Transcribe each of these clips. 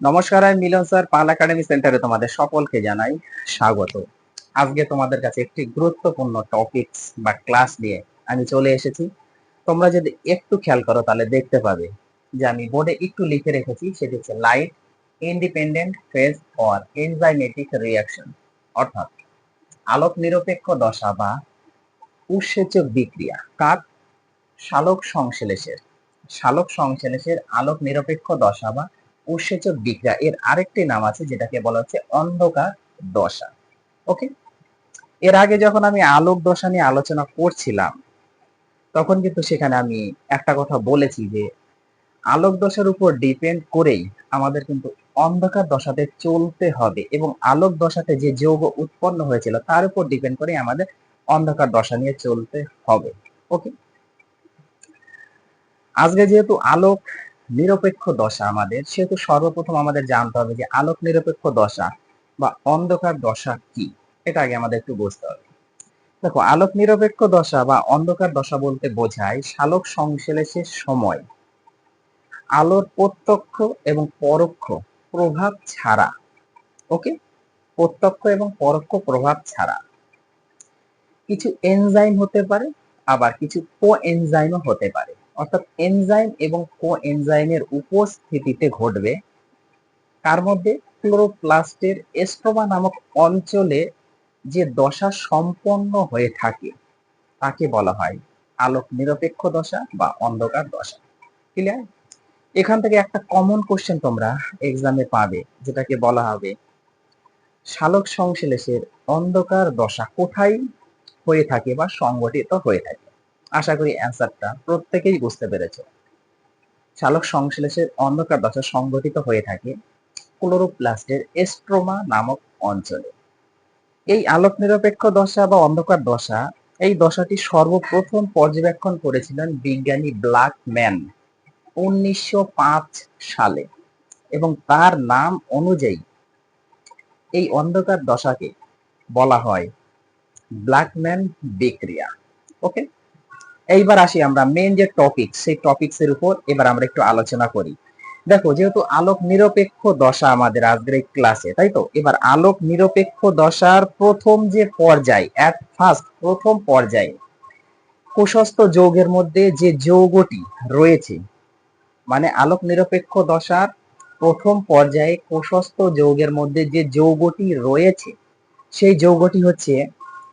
নমস্কার, আমি মিলন স্যার, পাল একাডেমি সেন্টারে তোমাদের সকলকে জানাই স্বাগত। আজকে তোমাদের কাছে একটি গুরুত্বপূর্ণ টপিকস বা ক্লাস নিয়ে আমি চলে এসেছি। তোমরা যদি একটু খেয়াল করো, তাহলে দেখতে পাবে যে আমি বোর্ডে একটু লিখে রেখেছি, সেটি হচ্ছে light independent phase or enzymatic reaction অর্থাৎ আলোক নিরপেক্ষ দশা বা উৎসেচক বিক্রিয়া কার শালক সংশ্লেষের শালক সংশ্লেষের আলোক নিরপেক্ষ দশা বা উৎসেচক বিক্রিয়া। এর আরেকটি নাম আছে যেটাকে বলা হচ্ছে অন্ধকার দশা। ওকে? এর আগে যখন আমি আলোক দশা নিয়ে আলোচনা করছিলাম, তখন কিন্তু সেখানে আমি একটা কথা বলেছি যে, আলোক দশার উপর ডিপেন্ড করেই আমাদের কিন্তু অন্ধকার দশাতে চলতে হবে এবং আলোক দশাতে যে যৌগ উৎপন্ন হয়েছিল, তার উপর ডিপেন্ড করে আমাদের অন্ধকার দশা নিয়ে চলতে হবে। ওকে? আজকে যেহেতু আলোক নিরপেক্ষ দশা আমাদের, সেহেতু সর্বপ্রথম আমাদের জানতে হবে যে আলোক নিরপেক্ষ দশা বা অন্ধকার দশা কি? এটা আগে আমাদের একটু বুঝতে হবে। দেখো, আলোক নিরপেক্ষ দশা বা অন্ধকার দশা বলতে বোঝায় শালক সংশ্লেষের সময়। আলোর প্রত্যক্ষ এবং পরোক্ষ প্রভাব ছাড়া। ওকে? প্রত্যক্ষ এবং পরোক্ষ প্রভাব ছাড়া। কিছু এনজাইম হতে পারে, আবার কিছু কো এনজাইমও হতে পারে। অর্থাৎ এনজাইম এবং কো এনজাইমের উপস্থিতিতে ঘটবে। তার মধ্যে ক্লোরোপ্লাস্টের এস্ট্রোমা নামক অঞ্চলে যে দশা সম্পন্ন হয়ে থাকে, তাকে বলা হয় আলোক নিরপেক্ষ দশা বা অন্ধকার দশা। ক্লিয়ার এখান থেকে একটা কমন কোশ্চেন তোমরা এক্সামে পাবে, যেটাকে বলা হবে শালক সংশ্লেষের অন্ধকার দশা কোথায় হয়ে থাকে বা সংগঠিত হয়ে থাকে? আশা করি অ্যান্সারটা প্রত্যেকেই বুঝতে পেরেছ। শালক সংশ্লেষের অন্ধকার দশা সংগঠিত হয়ে থাকে ক্লোরোপ্লাস্টের এস্ট্রোমা নামক অঞ্চলে। এই আলোক নিরপেক্ষ দশা বা অন্ধকার দশা, এই দশাটি সর্বপ্রথম পর্যবেক্ষণ করেছিলেন বিজ্ঞানী ব্ল্যাকম্যান উনিশশো পাঁচ সালে এবং তার নাম অনুযায়ী এই অন্ধকার দশাকে বলা হয় ব্ল্যাকম্যান বিক্রিয়া। ওকে? এইবার আসি আমরা মেন যে টপিক সেই টপিকস এর উপর এবার আমরা একটু আলোচনা করি। দেখো, যেহেতু আলোক নিরপেক্ষ দশা আমাদের আজকের ক্লাসে তাই তো? এবার আলোক নিরপেক্ষ দশার প্রথম যে পর্যায় অ্যাট ফার্স্ট প্রথম পর্যায়ে, কুশস্থ যৌগের মধ্যে যে যৌগটি রয়েছে মানে আলোক নিরপেক্ষ দশার প্রথম পর্যায়ে কোষস্থ যৌগের মধ্যে যে যৌগটি রয়েছে, সেই যৌগটি হচ্ছে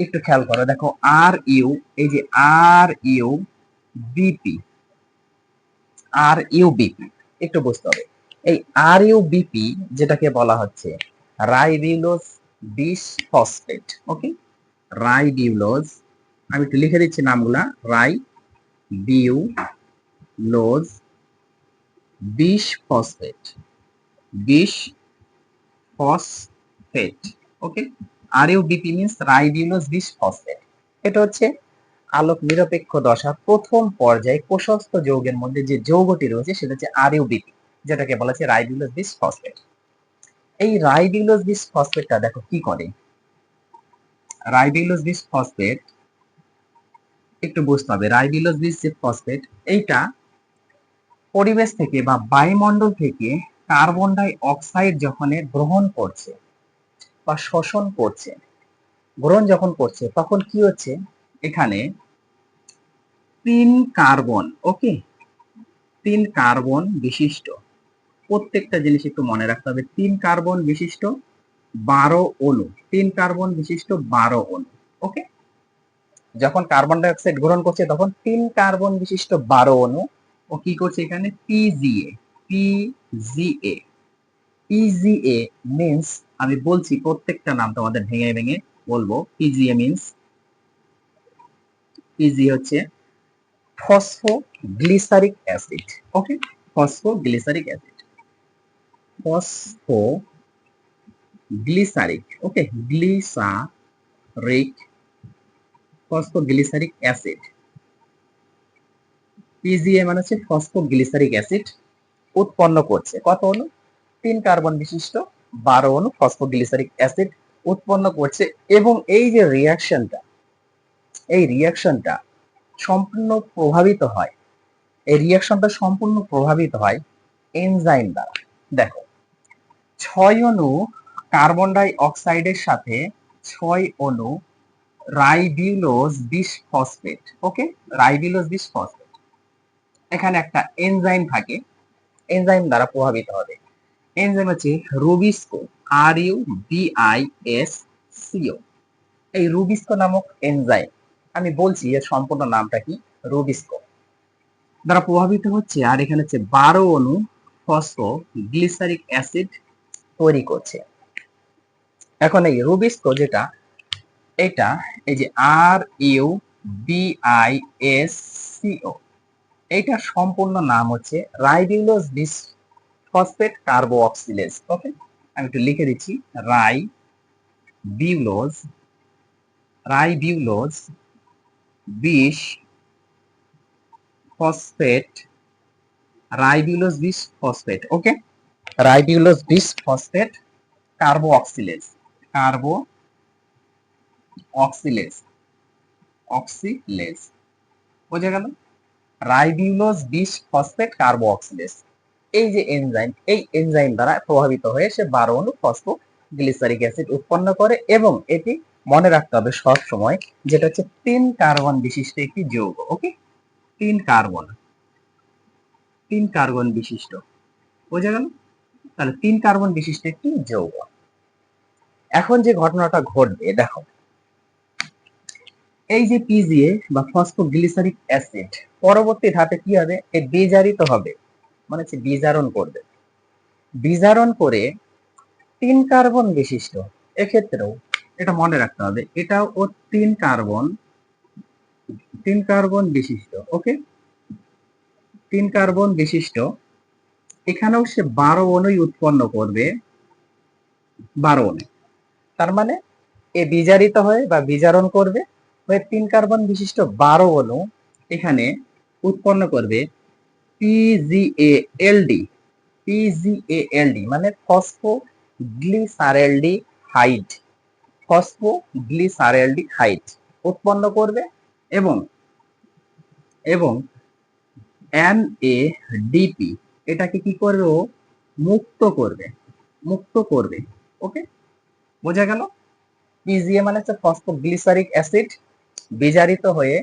একটু খেয়াল করো, দেখো আর ইউ, এই যে R U BP, R U BP, একটু বুঝতে হবে। এই আর ইউ বিপি যেটাকে বলা হচ্ছে রাইবিউলোজ বিশ ফসফেট, ওকে? রাইবিউলোজ আমি একটু লিখে দিচ্ছি নামগুলা রাই বিউ lose bis phosphate bis phosphate, okay? R U BP means ribulose bis phosphate এটা হচ্ছে আলোক নিরপেক্ষ দশা প্রথম পর্যায়ে কোষস্থ যৌগের মধ্যে যে যৌগটি রয়েছে সেটা হচ্ছে আর ইউ বিপি যেটাকে বলা হচ্ছে রাইবিউলোজ বিশ ফসফেট এই রাইবিউলোজ বিশ ফসফেটটা দেখো কি করে? রাইবিউলোজ বিশ ফসফেট একটু বুঝতে হবে রাইবিউলোজ বিশ ফসফেট এইটা পরিবেশ থেকে বা বায়ুমণ্ডল থেকে কার্বন ডাই অক্সাইড যখন গ্রহণ করছে বা শোষণ করছে, গ্রহণ যখন করছে, তখন কি হচ্ছে? এখানে তিন কার্বন, ওকে? তিন কার্বন বিশিষ্ট। প্রত্যেকটা জিনিস একটু মনে রাখতে হবে। তিন কার্বন বিশিষ্ট, বারো অণু। তিন কার্বন বিশিষ্ট, বারো অণু, ওকে? যখন কার্বন ডাইঅক্সাইড গ্রহণ করছে, তখন তিন কার্বন বিশিষ্ট, বারো অণু। ও কি করছে এখানে? পিজিএ পিজিএ পিজিএ মিন্স আমি বলছি প্রত্যেকটা নাম তোমাদের ভেঙে ভেঙে বলব পিজিএ মিন্স পিজি হচ্ছে phosphoglyceric acid okay phosphoglyceric acid phospho glyceric okay glyce glyceric phosphoglyceric acid PGA মানে হচ্ছে ফসফোগ্লিসারিক অ্যাসিড উৎপন্ন করছে, কত হলো? তিন কার্বন বিশিষ্ট বারো অণু ফসফোগ্লিসারিক অ্যাসিড উৎপন্ন করছে এবং এই যে রিয়াকশনটা এই রিয়াকশনটা সম্পূর্ণ প্রভাবিত হয়, এই রিয়াকশনটা সম্পূর্ণ প্রভাবিত হয় এনজাইম দ্বারা। দেখো, ছয় অণু কার্বন ডাই অক্সাইডের সাথে ছয় অণু ribulose bisphosphate okay ribulose bisphosphate এখানে একটা এনজাইম থাকে এনজাইম দ্বারা প্রভাবিত হবে। এনজাইম হচ্ছে rubisco R U B I S CO এই রুবিস্কো নামক এনজাইম, আমি বলছি এর সম্পূর্ণ নামটা কি? রুবিস্কো। দ্বারা প্রভাবিত হচ্ছে, আর এখানে হচ্ছে বারো অণু ফসফো গ্লিসারিক অ্যাসিড তৈরি করছে। এখন এই রুবিস্কো যেটা, এটা এই যে R U B I S CO এইটার সম্পূর্ণ নাম হচ্ছে রাইবিউলোজ বিস ফসফেট কার্বো অক্সিলেজ ওকে আমি একটু লিখে দিচ্ছি ribulose ribulose bisphosphate ribulose bisphosphate okay ribulose bisphosphate carboxylase carboxylase অক্সিলেজ বোঝা গেল? রাইবিউলোজ বিশ ফসফেট কার্বো অক্সিলেজ এই যে এনজাইম এই এনজাইম দ্বারা প্রভাবিত হয়ে সে বারো অণু ফসফো গ্লিসারিক অ্যাসিড উৎপন্ন করে এবং এটি মনে রাখতে হবে সব সময় যেটা হচ্ছে তিন কার্বন বিশিষ্ট একটি যৌগ ওকে তিন কার্বন তিন কার্বন বিশিষ্ট, বোঝা গেল? তাহলে তিন কার্বন বিশিষ্ট একটি যৌগ। এখন যে ঘটনাটা ঘটবে, দেখো, এই যে পিজিএ বা ফসফোগ্লিসারিক অ্যাসিড পরবর্তী ধাপে কি হবে? এ বিজারিত হবে। মানে হচ্ছে বিজারণ করবে। বিজারণ করে তিন কার্বন বিশিষ্ট, এক্ষেত্রেও এটা মনে রাখতে হবে, এটাও ও তিন কার্বন তিন কার্বন বিশিষ্ট, ওকে? তিন কার্বন বিশিষ্ট, এখানেও সে বারো অণুই উৎপন্ন করবে, বারো অণু। তার মানে এ বিজারিত হয়ে বা বিজারণ করবে, হয়ে তিন কার্বন বিশিষ্ট বারো অণু এখানে উৎপন্ন করবে পিজিএএলডি পিজিএএলডি মানে ফসফো গ্লিসারেলডি হাইড ফসফো গ্লিসারেলডি হাইড উৎপন্ন করবে এবং এবং এন এ ডিপি এটাকে কি করবে ও? মুক্ত করবে মুক্ত করবে, ওকে? বোঝা গেল? পিজিএ মানে হচ্ছে ফসফোগ্লিসারিক অ্যাসিড বিজারিত হয়ে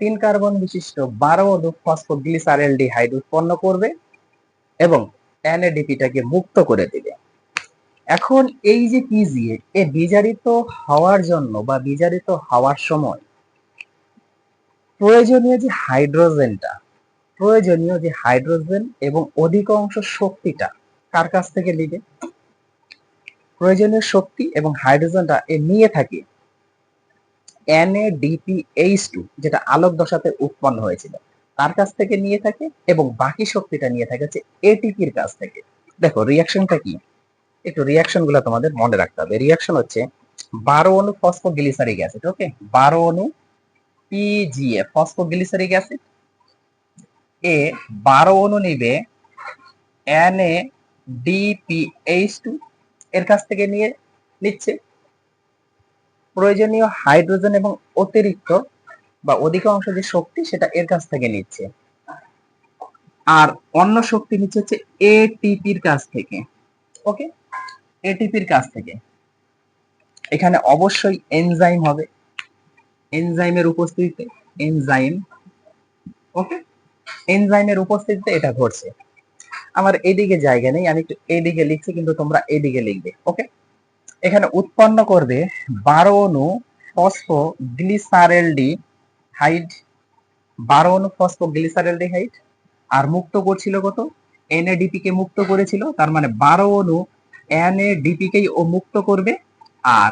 তিন কার্বন বিশিষ্ট বারো অণু ফসফোগ্লিসারেলডিহাইড উৎপন্ন করবে এবং এনএডিপিটাকে মুক্ত করে দিবে। এখন এই যে পিজিএ এ বিজারিত হওয়ার জন্য বা বিজারিত হওয়ার সময় প্রয়োজনীয় যে হাইড্রোজেনটা, প্রয়োজনীয় যে হাইড্রোজেন এবং অধিকাংশ শক্তিটা কার কাছ থেকে নিবে? প্রয়োজনীয় শক্তি এবং হাইড্রোজেনটা এ নিয়ে থাকে NADPH2 যেটা আলোক দশাতে উৎপন্ন হয়েছিল, তার কাছ থেকে নিয়ে থাকে এবং বাকি শক্তিটা নিয়ে থাকে হচ্ছে এটিপির কাছ থেকে। দেখো রিয়াকশনটা কি? একটু রিয়াকশনগুলো তোমাদের মনে রাখতে হবে। রিয়াকশন হচ্ছে বারো অণু ফসফোগ্লিসারিক অ্যাসিড ওকে বারো অণু পিজিএ ফসফোগ্লিসারিক অ্যাসিড এ বারো অণু নিবে এনএ ডিপিএইচ টু এর কাছ থেকে নিয়ে নিচ্ছে। প্রয়োজনীয় হাইড্রোজেন এবং অতিরিক্ত বা অধিকাংশ যে শক্তি সেটা এর কাছ থেকে নিচ্ছে। আর অন্য শক্তি নিচ্ছে হচ্ছে এটিপির কাছ থেকে। ওকে এটিপির কাছ থেকে। এখানে অবশ্যই এনজাইম হবে। এনজাইমের উপস্থিতিতে এনজাইম ওকে এনজাইমের উপস্থিতিতে এটা ঘটছে। আমার এদিকে জায়গা নেই, আমি একটু এদিকে লিখছি, কিন্তু তোমরা এদিকে লিখবে ওকে এখানে উৎপন্ন করবে বারো অণু ফসফো গ্লিসারেলডি হাইড বারো অণু ফসফো গ্লিসারেলডি হাইড আর মুক্ত করছিল কত? এনএডিপি কে মুক্ত করেছিল, তার মানে বারো অণু এনএডিপি কেই ও মুক্ত করবে, আর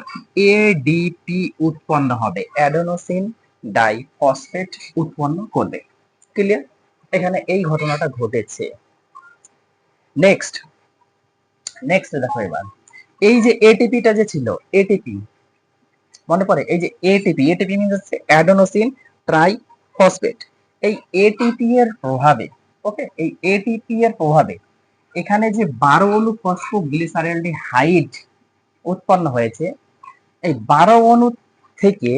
এডিপি উৎপন্ন হবে, অ্যাডেনোসিন ডাই ফসফেট উৎপন্ন করবে। ক্লিয়ার এখানে এই ঘটনাটা ঘটেছে। নেক্সট নেক্সট দেখো এবার। এই যে এটিপিটা যে ছিল এটিপি মনে পড়ে? এই যে এটিপি এটিপি মিনস হচ্ছে অ্যাডেনোসিন ট্রাই ফসফেট এই এটিপি এর প্রভাবে ওকে এই এটিপি এর প্রভাবে এখানে যে বারো অণু হাইড উৎপন্ন হয়েছে, এই বারো অণু থেকে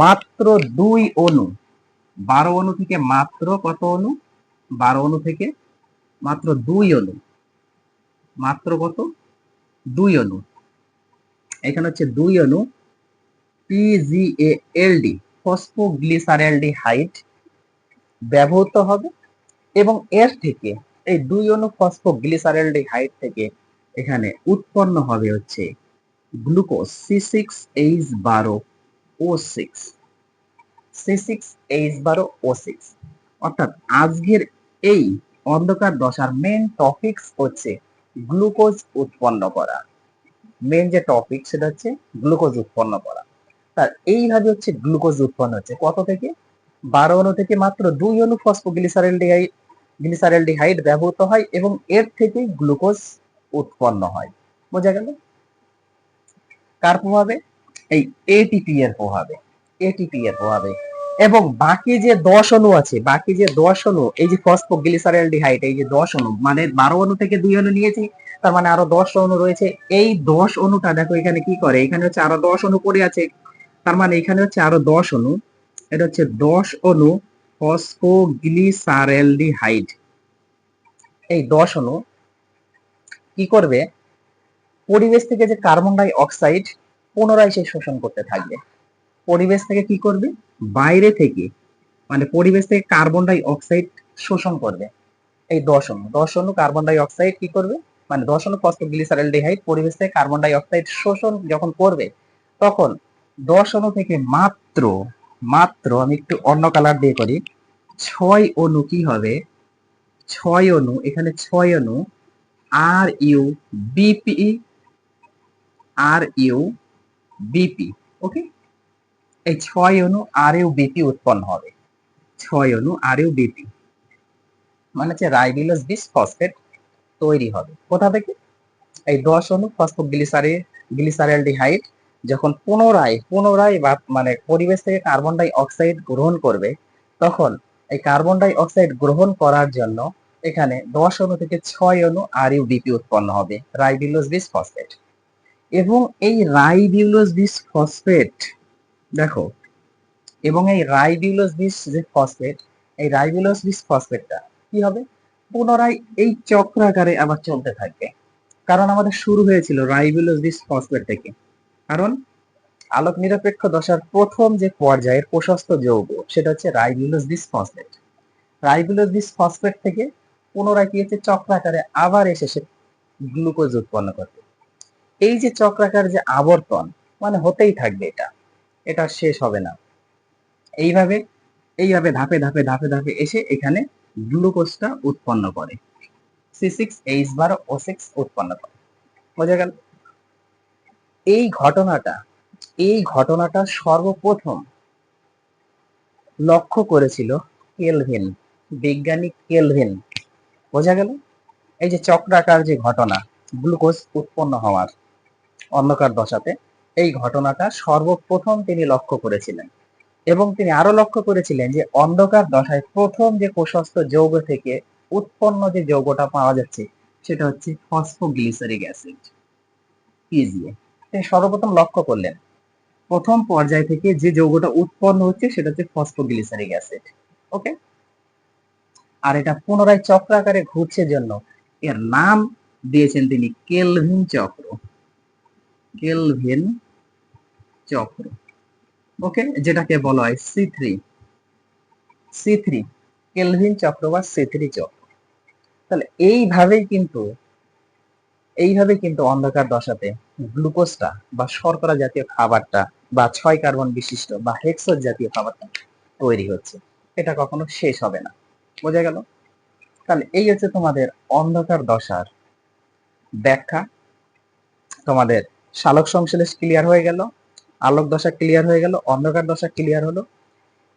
মাত্র দুই অণু বারো অণু থেকে মাত্র কত অণু? বারো অণু থেকে মাত্র দুই অণু। মাত্র কত? দুই অণু। এখানে হচ্ছে দুই অণু। পিজিএএলডি ফসফোগ্লিসারেলডিহাইড ব্যবহৃত হবে এবং এর থেকে এই দুই অণু ফসফোগ্লিসারেলডিহাইড থেকে এখানে উৎপন্ন হবে হচ্ছে গ্লুকোজ সি সিক্স এইচ বারো O six C six H বারো ও সিক্স অর্থাৎ আজকের এই অন্ধকার দশার মেন টপিকস হচ্ছে গ্লুকোজ উৎপন্ন করা। মেন যে টপিক সেটা হচ্ছে গ্লুকোজ উৎপন্ন করা। তার এইভাবে হচ্ছে গ্লুকোজ উৎপন্ন হচ্ছে। কত থেকে? বারো থেকে মাত্র দুই ফসফোগ্লিসারেলডিহাইড গ্লিসারেলডিহাইড ব্যবহৃত হয় এবং এর থেকেই গ্লুকোজ উৎপন্ন হয়। বোঝা গেল? কার প্রভাবে? এই এটিপি এর প্রভাবে। এটিপি এর প্রভাবে। এবং বাকি যে দশ অণু আছে, বাকি যে দশ অণু, এই যে ফসফোগ্লিসারেলডিহাইড এই যে দশ অণু মানে বারো অণু থেকে দুই অণু নিয়েছি, তার মানে আরও দশ অণু রয়েছে। এই দশ অণুটা দেখো এখানে কি করে? এখানে হচ্ছে আরও দশ অণু পড়ে আছে। তার মানে এখানে হচ্ছে আরও দশ অণু। এটা হচ্ছে দশ অণু ফসফোগ্লিসারেলডিহাইড এই দশ অণু কি করবে? পরিবেশ থেকে যে কার্বন ডাই অক্সাইড পুনরায় সে শোষণ করতে থাকবে। পরিবেশ থেকে কি করবে? বাইরে থেকে মানে পরিবেশ থেকে কার্বন ডাই অক্সাইড শোষণ করবে। এই দশ অণু। দশ অণু কার্বন ডাই অক্সাইড কি করবে? মানে দশ অণু ফসফোগ্লিসারেলডিহাইড পরিবেশ থেকে কার্বন ডাই অক্সাইড শোষণ যখন করবে, তখন দশ অণু থেকে মাত্র মাত্র আমি একটু অন্য কালার দিয়ে করি, ছয় অণু কি হবে? ছয় অণু, এখানে ছয় অণু R U BP R U BP okay এই ছয় অণু আর ইউ বিপি উৎপন্ন হবে। ছয় অণু আর ইউ বিপি মানে হচ্ছে রাইবিলোস বিস ফসফেট তৈরি হবে। কোথা থেকে? এই দশ অণু ফসফোগ্লিসারে গ্লিসারেলডিহাইড যখন পুনরায় পুনরায় বা মানে পরিবেশ থেকে কার্বন ডাই অক্সাইড গ্রহণ করবে, তখন এই কার্বন ডাই অক্সাইড গ্রহণ করার জন্য এখানে দশ অণু থেকে ছয় অণু আর ইউ বিপি উৎপন্ন হবে রাইবিলোস বিস ফসফেট। এবং এই রাইবিউলোস বিস ফসফেট দেখো, এবং এই রাইবিউলোস বিস যে ফসফেট এই রাইবিউলোস বিস ফসফেটটা কি হবে? পুনরায় এই চক্রাকারে আবার চলতে থাকবে। কারণ আমাদের শুরু হয়েছিল রাইবিউলোস বিস ফসফেট থেকে। কারণ আলোক নিরপেক্ষ দশার প্রথম যে পর্যায়ের প্রশস্ত যৌগ, সেটা হচ্ছে রাইবিউলোস বিস ফসফেট রাইবিউলোস বিস ফসফেট থেকে পুনরায় কি হচ্ছে? চক্রাকারে আবার এসে সে গ্লুকোজ উৎপন্ন করবে। এই যে চক্রাকার যে আবর্তন মানে হতেই থাকবে এটা। এটা শেষ হবে না। এইভাবে এইভাবে ধাপে ধাপে ধাপে ধাপে এসে এখানে গ্লুকোজটা উৎপন্ন করে। সি সিক্স এইচ বারো ও সিক্স উৎপন্ন করে। বোঝা গেল? এই ঘটনাটা এই ঘটনাটা সর্বপ্রথম লক্ষ্য করেছিল কেলভিন বিজ্ঞানী কেলভিন। বোঝা গেল? এই যে চক্রাকার যে ঘটনা, গ্লুকোজ উৎপন্ন হওয়ার অন্ধকার দশাতে এই ঘটনাটা সর্বপ্রথম তিনি লক্ষ্য করেছিলেন। এবং তিনি আরও লক্ষ্য করেছিলেন যে অন্ধকার দশায় প্রথম যে প্রশস্ত যৌগ থেকে উৎপন্ন যে যৌগটা পাওয়া যাচ্ছে, সেটা হচ্ছে ফসফোগ্লিসারিক অ্যাসিড পিজিএ তিনি সর্বপ্রথম লক্ষ্য করলেন, প্রথম পর্যায় থেকে যে যৌগটা উৎপন্ন হচ্ছে, সেটা হচ্ছে ফসফোগ্লিসারিক অ্যাসিড ওকে আর এটা পুনরায় চক্রাকারে ঘুরছে জন্য এর নাম দিয়েছেন তিনি কেলভিন চক্র। কেলভিন চক্র। ওকে যেটাকে বলা হয় C three C three Calvin চক্র বা সি থ্রি চক্র। তাহলে এইভাবেই কিন্তু এইভাবে কিন্তু অন্ধকার দশাতে গ্লুকোজটা বা শর্করা জাতীয় খাবারটা বা ছয় কার্বন বিশিষ্ট বা হেক্সোজ জাতীয় খাবারটা তৈরি হচ্ছে। এটা কখনো শেষ হবে না। বোঝা গেল? তাহলে এই হচ্ছে তোমাদের অন্ধকার দশার ব্যাখ্যা। তোমাদের শালক সংশ্লেষ ক্লিয়ার হয়ে গেল, আলোক দশা ক্লিয়ার হয়ে গেল, অন্ধকার দশা ক্লিয়ার হলো।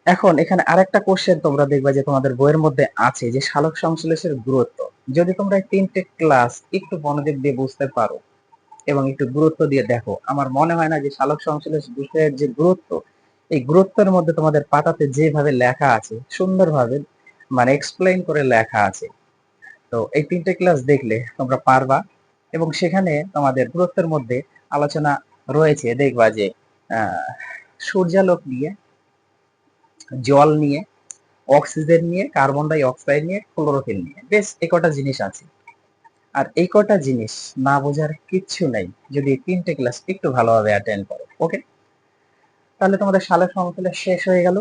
এখন এখানে আরেকটা কোশ্চেন তোমরা দেখবে যে তোমাদের বইয়ের মধ্যে আছে যে শালক সংশ্লেষের গুরুত্ব। যদি তোমরা এই তিনটে ক্লাস একটু মনোযোগ দিয়ে বুঝতে পারো এবং একটু গুরুত্ব দিয়ে দেখো, আমার মনে হয় না যে শালক সংশ্লেষ বিষয়ের যে গুরুত্ব, এই গুরুত্বের মধ্যে তোমাদের পাতাতে যেভাবে লেখা আছে, সুন্দরভাবে মানে এক্সপ্লেইন করে লেখা আছে। তো এই তিনটে ক্লাস দেখলে তোমরা পারবা এবং সেখানে তোমাদের গুরুত্বের মধ্যে আলোচনা রয়েছে, দেখবা যে সূর্যালোক নিয়ে, জল নিয়ে, অক্সিজেন নিয়ে, কার্বন ডাই অক্সাইড নিয়ে, ক্লোরোফিল নিয়ে, বেশ এ কটা জিনিস আছে। আর এই কটা জিনিস না বোঝার কিচ্ছু নেই, যদি তিনটে ক্লাস একটু ভালোভাবে অ্যাটেন্ড করো ওকে তাহলে তোমাদের সালের সমতুল্য শেষ হয়ে গেল।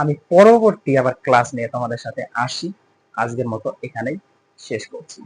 আমি পরবর্তী আবার ক্লাস নিয়ে তোমাদের সাথে আসি। আজকের মতো এখানেই শেষ করছি।